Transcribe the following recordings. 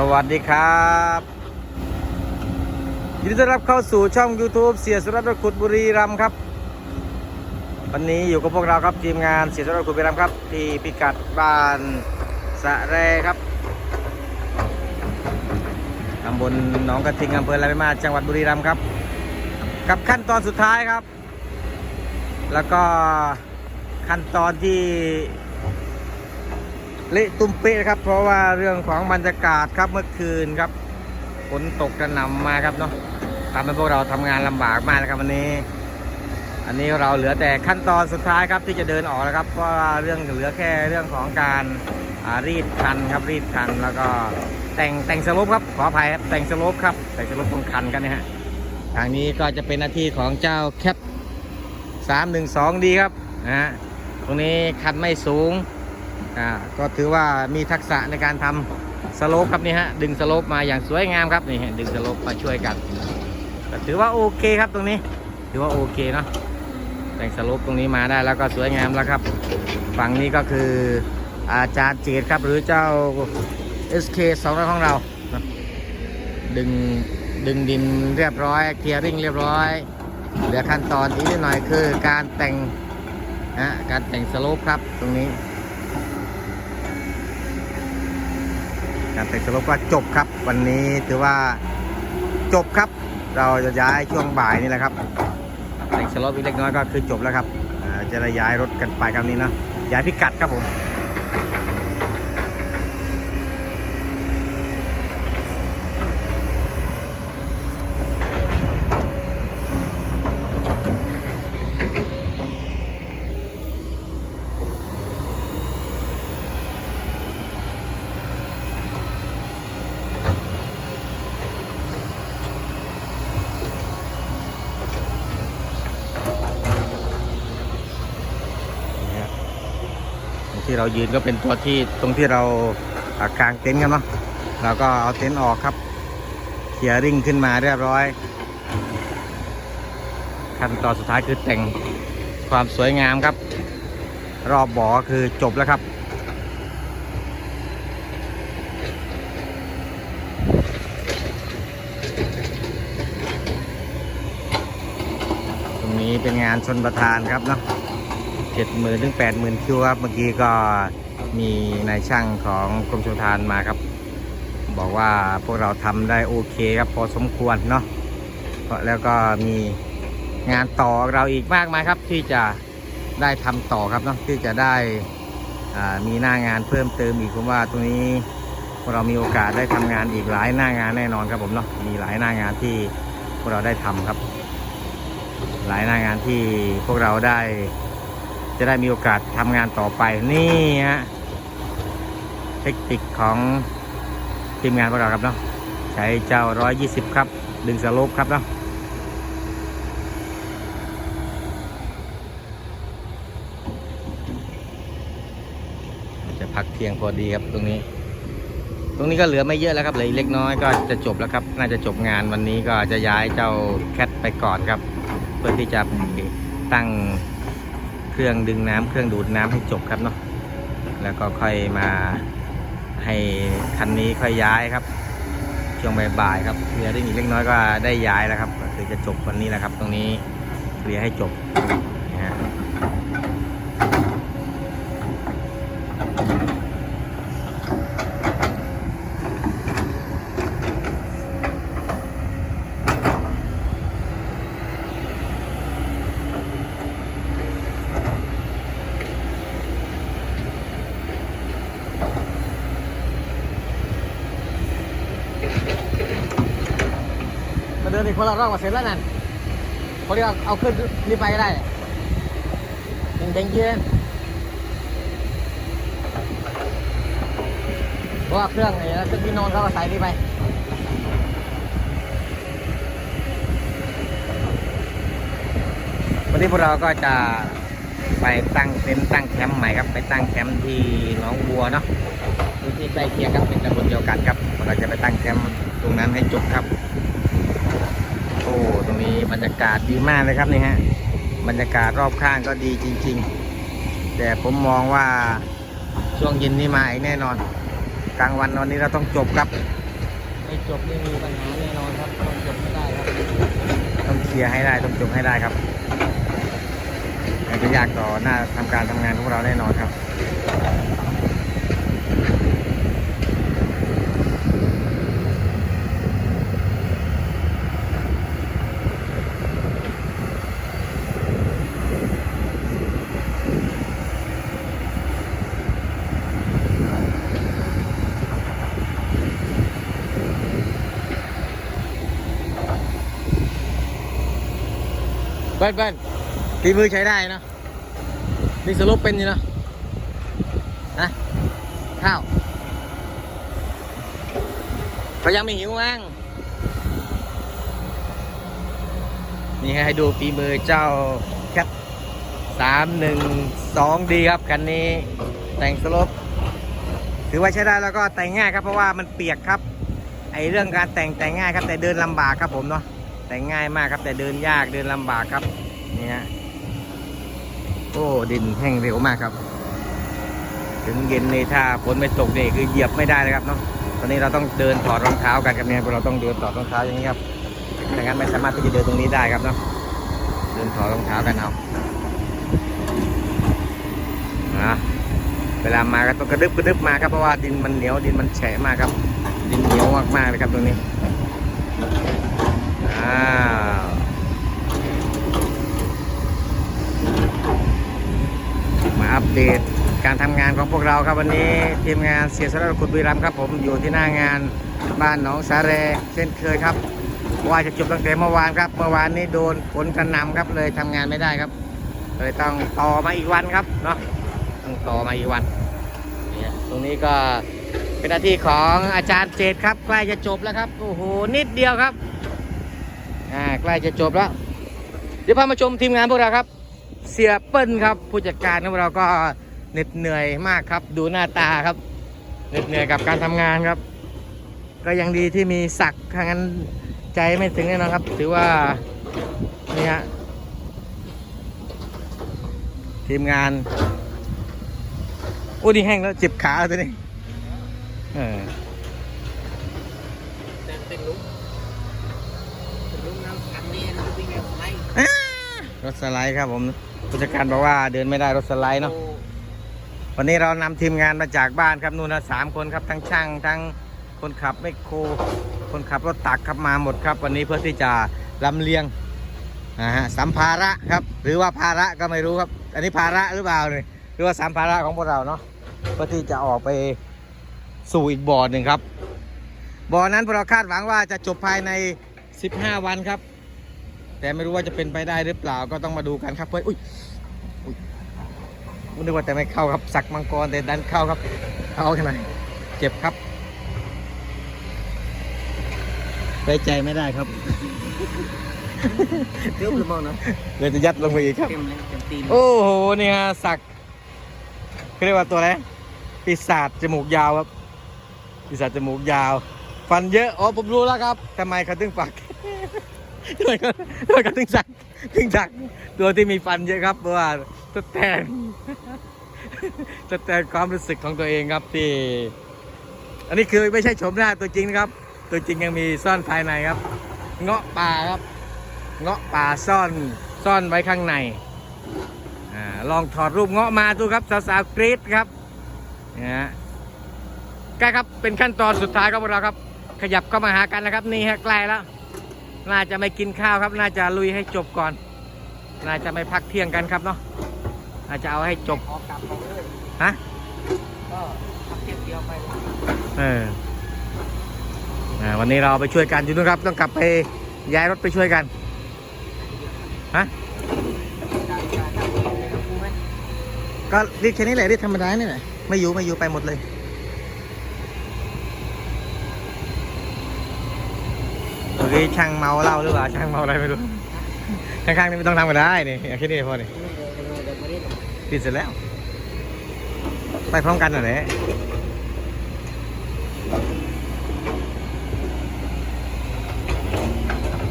สวัสดีครับยินดีต้อนรับเข้าสู่ช่อง YouTube เสียสุรัตน์รถขุดบุรีรัมย์ครับ วันนี้อยู่กับพวกเราครับทีมงานเสียสุรัตน์รถขุดบุรีรัมย์ครับ ที่พิกัดบ้านสะแรครับตำบลหนองกระทิงอำเภอไรมาจังหวัดบุรีรัมย์ครับ กับขั้นตอนสุดท้ายครับ แล้วก็ขั้นตอนที่ เละตุ้มเป๊ะครับ เพราะว่าเรื่องของบรรยากาศครับเมื่อคืนครับฝนตกกระหน่ำมาครับเนาะทำให้พวกเราทำงานลำบากมากนะครับวันนี้ อันนี้เราเหลือแต่ขั้นตอนสุดท้ายครับที่จะเดินออกแล้วครับ เพราะว่าเรื่องเหลือแค่เรื่องของการรีดคันครับรีดคันแล้วก็แต่งแต่งสลบครับขออภัยครับแต่งสลบครับ แต่งสลบตรงคันกันนะฮะทางนี้ก็จะเป็นหน้าที่ของเจ้าแคทสามหนึ่งสองดีครับนะฮะตรงนี้คันไม่สูง อ่าก็ถือว่ามีทักษะในการทำสโลปครับนี่ฮะดึงสโลปมาอย่างสวยงามครับนี่ฮะดึงสโลปมาช่วยกันก็ถือว่าโอเคครับตรงนี้ ถือว่าโอเคเนาะแต่งสโลปตรงนี้มาได้แล้วก็สวยงามแล้วครับ ฝั่งนี้ก็คืออาจารย์เจดครับ หรือเจ้า SK 200ของเรา ดึงดึงดินเรียบร้อยเคลียร์ริ่งเรียบร้อยเหลือขั้นตอนอีกนิดหน่อยคือการแต่งนะการแต่งสโลปครับตรงนี้ การแต่งสลบก็จบครับ วันนี้ถือว่าจบครับ เราจะย้ายช่วงบ่ายนี่แหละครับแต่งสลบอีกเล็กน้อยก็คือจบแล้วครับอ่าจะได้ย้ายรถกันไปครับนี้เนาะย้ายพิกัดครับผม ที่เรายืนก็เป็นตัวที่ตรงที่เราอ่ากางเต็นท์กันเนาะเราก็เอาเต็นท์ออกครับเคลียร์ริ่งขึ้นมาเรียบร้อย ขั้นตอนสุดท้ายคือแต่งความสวยงามครับ รอบบ่อคือจบแล้วครับตรงนี้เป็นงานชนประธานครับเนาะ เจ็ดหมื่นถึงแปดหมื่นคิวครับ เมื่อกี้ก็มีนายช่างของกรมชลทานมาครับ บอกว่าพวกเราทำได้โอเคครับพอสมควรเนาะแล้วก็มีงานต่อเราอีกมากมายครับ ที่จะได้ทำต่อครับเนาะที่จะได้มีหน้างานเพิ่มเติมอีกผมว่าตรงนี้พวกเรามีโอกาสได้ทำงานอีกหลายหน้างานแน่นอนครับผมเนาะมีหลายหน้างานที่พวกเราได้ทำครับ หลายหน้างานที่พวกเราได้ จะได้มีโอกาสทำงานต่อไปนี่ฮะเทคนิคของทีมงานพวกเราครับเนาะใช้เจ้า 120 ครับ ดึงสโลปครับเนาะจะพักเที่ยงพอดีครับตรงนี้ ตรงนี้ก็เหลือไม่เยอะแล้วครับเหลือเล็กน้อยก็จะจบแล้วครับ น่าจะจบงานวันนี้ก็จะย้ายเจ้าแคทไปก่อนครับ เพื่อที่จะตั้ง เครื่องดึงน้ำเครื่องดูดน้ำให้จบครับเนาะแล้วก็ค่อยมาให้คันนี้ค่อยย้ายครับช่วงบ่ายๆครับเคลือได้อีกเล็กน้อยก็ได้ย้ายแล้วครับก็คือจะจบวันนี้แหละครับ ตรงนี้เคลียร์ให้จบ นี้คนละรอบมาเสร็จแล้วนั่นคนที่เอาเอาขึ้นนี่ไปก็ได้ยังเด้งเย็นเพราะว่าเครื่องไอ้เครื่องที่นอนเขาก็ใส่นี่ไปวันนี้พวกเราก็จะไปตั้งเต็นท์ตั้งแคมป์ใหม่ครับ ไปตั้งแคมป์ที่หนองบัวเนาะพื้นที่ใกล้เคียงครับเป็นตำบลเดียวกันครับเราจะไปตั้งแคมป์ตรงนั้นให้จบครับ ตรงนี้บรรยากาศดีมากเลยครับนี่ฮะ บรรยากาศรอบข้างก็ดีจริง ๆ แต่ผมมองว่าช่วงเย็นนี้มาอีกแน่นอน กลางวันวันนี้เราต้องจบครับ ไม่จบนี่มีปัญหาแน่นอนครับ ต้องจบให้ได้ครับ ต้องเคลียร์ให้ได้ ต้องจบให้ได้ครับมันจะยากต่อหน้าทำการทำงานของเราแน่นอนครับ เบิ้ลเบิ้ลตีมือใช้ได้นะนี่สรุปเป็นอยู่นะนะข้าวเขายังไม่หิวมั้งนี่ให้ดูฝีมือเจ้าแคทสามหนึ่งสองดีครับคันนี้แต่งสลบถือว่าใช้ได้แล้วก็แต่งง่ายครับเพราะว่ามันเปียกครับไอเรื่องการแต่งแต่งง่ายครับแต่เดินลำบากครับผมเนาะ แต่ง่ายมากครับ แต่เดินยากเดินลำบากครับนี่ฮะโอ้ดินแห้งเร็วมากครับ ถึงเย็นนี่ถ้าฝนไม่ตกเนี่คือเหยียบไม่ได้เลยครับเนาะตอนนี้เราต้องเดินถอดรองเท้ากันครับเนี่ยเราต้องเดินถอดรองเท้าอย่างนี้ครับไม่งั้นไม่สามารถที่จะเดินตรงนี้ได้ครับเนาะเดินถอดรองเท้ากันเอาอะเวลามาก็ต้องกระดึบกระดึบมาครับเพราะว่าดินมันเหนียวดินมันแฉะมากครับ ดินเหนียวมากๆเลยครับตรงนี้ อ้าวมาอัป เดตการทำงานของพวกเราครับวันนี้ทีมงานเสียสละขุดบุรีรัมครับผมอยู่ที่หน้างานบ้านหนองสาแรเช่นเคยครับว่าจะจบตั้งแต่เมื่อวานครับเมื่อวานนี้โดนฝนกระหน่ำครับเลยทำงานไม่ได้ครับเลยต้องต่อมาอีกวันครับเนาะต้องต่อมาอีกวันเนี่ยตรงนี้ก็เป็นหน้าที่ของอาจารย์เจตครับ ใกล้จะจบแล้วครับโอ้โหนิดเดียวครับอ่าใกล้จะจบแล้วเดี๋ยวพามาชมทีมงานพวกเราครับ เสียเปิ้ลครับ ผู้จัดการของเราก็เหน็ดเหนื่อยมากครับ ดูหน้าตาครับเหน็ดเหนื่อยกับการทำงานครับ ก็ยังดีที่มีศักดิ์ถ้างั้นใจไม่ถึงแน่นอนครับ ถือว่านี่ฮะทีมงานโอ้นี่แห้งแล้วเจ็บขาตัวนี้เออแต่เป็นลุกเป็นลุกน้ำอันนี้นะวิ่งแบบไรรถสไลด์ครับผม ผู้จัดการบอกว่าเดินไม่ได้รถสไลด์เนาะวันนี้เรานำทีมงานมาจากบ้านครับนู่นนะสามคนครับทั้งช่างทั้งคนขับไมโครคนขับรถตักครับมาหมดครับ วันนี้เพื่อที่จะลำเลียงนะฮะสัมภาระครับ หรือว่าภาระก็ไม่รู้ครับ อันนี้ภาระหรือเปล่าเนี่ยหรือว่าสัมภาระของพวกเราเนาะเพื่อที่จะออกไปสู่อีกบ่อหนึ่งครับบ่อนั้นพวกเราคาดหวังว่าจะจบภายใน 15 วันครับ แต่ไม่รู้ว่าจะเป็นไปได้หรือเปล่าก็ต้องมาดูกันครับเพื่อนอุ้ยอุ้ยนึกว่าแต่ไม่เข้าครับสักมังกรแต่ดันเข้าครับเข้าขนาดเจ็บครับไปใจไม่ได้ครับเดี๋ยวหรือมองนะเลยจะยัดลงไปอีกครับเต็มเลยเต็มตีนโอ้โหนี่ฮะสักเขาเรียกว่าตัวอะไรปีศาจจมูกยาวครับปีศาจจมูกยาว ฟันเยอะอ๋อผมรู้แล้วครับทำไมเขาถึงปัก ทำไมเขาทำไมเขาถึงสักถึงสักตัวที่มีฟันเยอะครับเพราะว่าสแตนสแตนความรู้สึกของตัวเองครับที่ อันนี้คือไม่ใช่ชมหน้าตัวจริงนะครับ ตัวจริงยังมีซ่อนภายในครับ เงาะป่าครับ เงาะป่าซ่อนซ่อนไว้ข้างในอลองถอดรูปเงาะมาดูครับสาวๆกรี๊ดครับนะฮะใกล้ครับเป็นขั้นตอนสุดท้ายครับพวกเราครับ ขยับเข้ามาหากันนะครับนี่ฮะใกล้แล้ว น่าจะไม่กินข้าวครับ น่าจะลุยให้จบก่อน น่าจะไม่พักเที่ยงกันครับเนาะน่าจะเอาให้จบขอกลับมาเลยฮะ ก็ทำเทียบเดียวไปเอออ่าวันนี้เราไปช่วยกันอยู่นู่นครับ ต้องกลับไปย้ายรถไปช่วยกัน ฮะการการการเป็นกูไหมก็เรียกแค่นี้แหละเรียกธรรมดานี่แหละ ไม่อยู่ไม่อยู่ไปหมดเลย คือช่างเมาเหล้าหรือเปล่าช่างเมาอะไรไม่รู้ข้างๆนี่ไม่ต้องทำก็ได้นี่แค่นี้พอนี่เดี๋ยวเดี๋ยวไม่ได้ปิดเสร็จแล้ว ไปพร้อมกันน่ะแหละ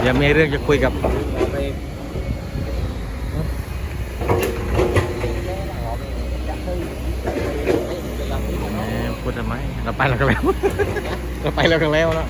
เดี๋ยวมีเรื่องจะคุยกับพูดทำไมเราไปแล้วกันแล้วเราไปแล้วกันแล้วเนาะ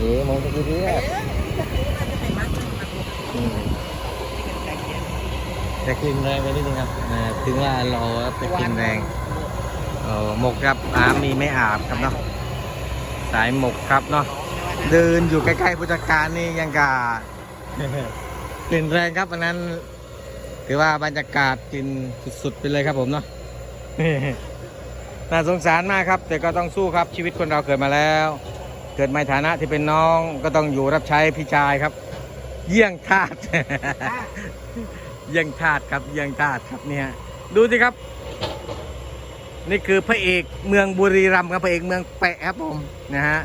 เอ๋มองตะกี้เรียเออจะรู้ว่าจะไปมัดมันมัดมันอืมใจเย็นแต่กินแรงไปนิดนึงครับถึงว่าเราแต่กลิ่นแรงหมกครับอามีไม่อาบครับเนาะสายหมกครับเนาะเดินอยู่ใกล้ๆผู้จัดการนี่ยังกากลิ่นแรงครับอันนั้น ถือว่าบรรยากาศกลิ่นสุดๆไปเลยครับผมเนาะน่าสงสารมากครับ แต่ก็ต้องสู้ครับชีวิตคนเราเกิดมาแล้ว กิดมาในฐานะที่เป็นน้องก็ต้องอยู่รับใช้พี่ชายครับ เยี่ยงทาสเยี่ยงทาสครับเยี่ยงทาสครับเนี่ยดูสิครับ นี่คือพระเอกเมืองบุรีรัมย์ครับพระเอกเมืองแปะครับผมนะฮะ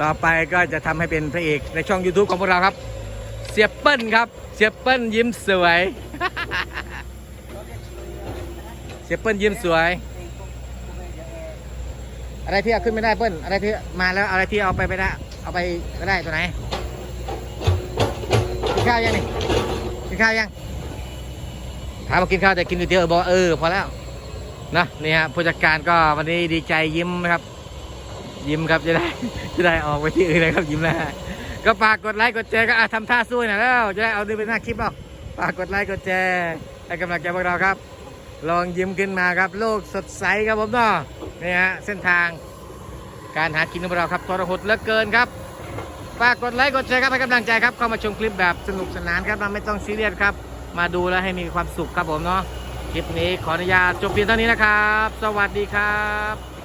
ต่อไปก็จะทำให้เป็นพระเอกในช่อง YouTube ของพวกเราครับ เสียเปิ้ลครับ เสียเปิ้ลยิ้มสวย เสียเปิ้ลยิ้มสวย อะไรที่เอาขึ้นไม่ได้เปิ้ลอะไรที่มาแล้วอะไรที่เอาไปไม่ได้เอาไปก็ได้ตัวไหนกินข้าวยังนี่กินข้าวยังถามว่ากินข้าวแต่กินก๋วยเตี๋ยวบอกเออพอแล้วนะนี่ฮะผู้จัดการก็วันนี้ดีใจยิ้มนะครับ ยิ้มครับจะได้จะได้ออกไปที่อื่นเลยครับยิ้มแล้วก็ฝากกดไลค์กดแชร์ก็ทำท่าสู้หน่อยแล้วจะได้เอาดูเป็นหน้าคลิปเปล่าฝากกดไลค์กดแชร์ให้กำลังใจพวกเราครับ ลองยิ้มขึ้นมาครับ โลกสดใสครับผมเนาะ นี่ฮะเส้นทางการหากินของเราครับทรหดเหลือเกินครับฝากกดไลค์กดแชร์ครับให้กำลังใจครับเข้ามาชมคลิปแบบสนุกสนานครับเราไม่ต้องซีเรียสครับ มาดูแล้วให้มีความสุขครับผมเนาะคลิปนี้ขออนุญาตจบเพียงเท่านี้นะครับ สวัสดีครับ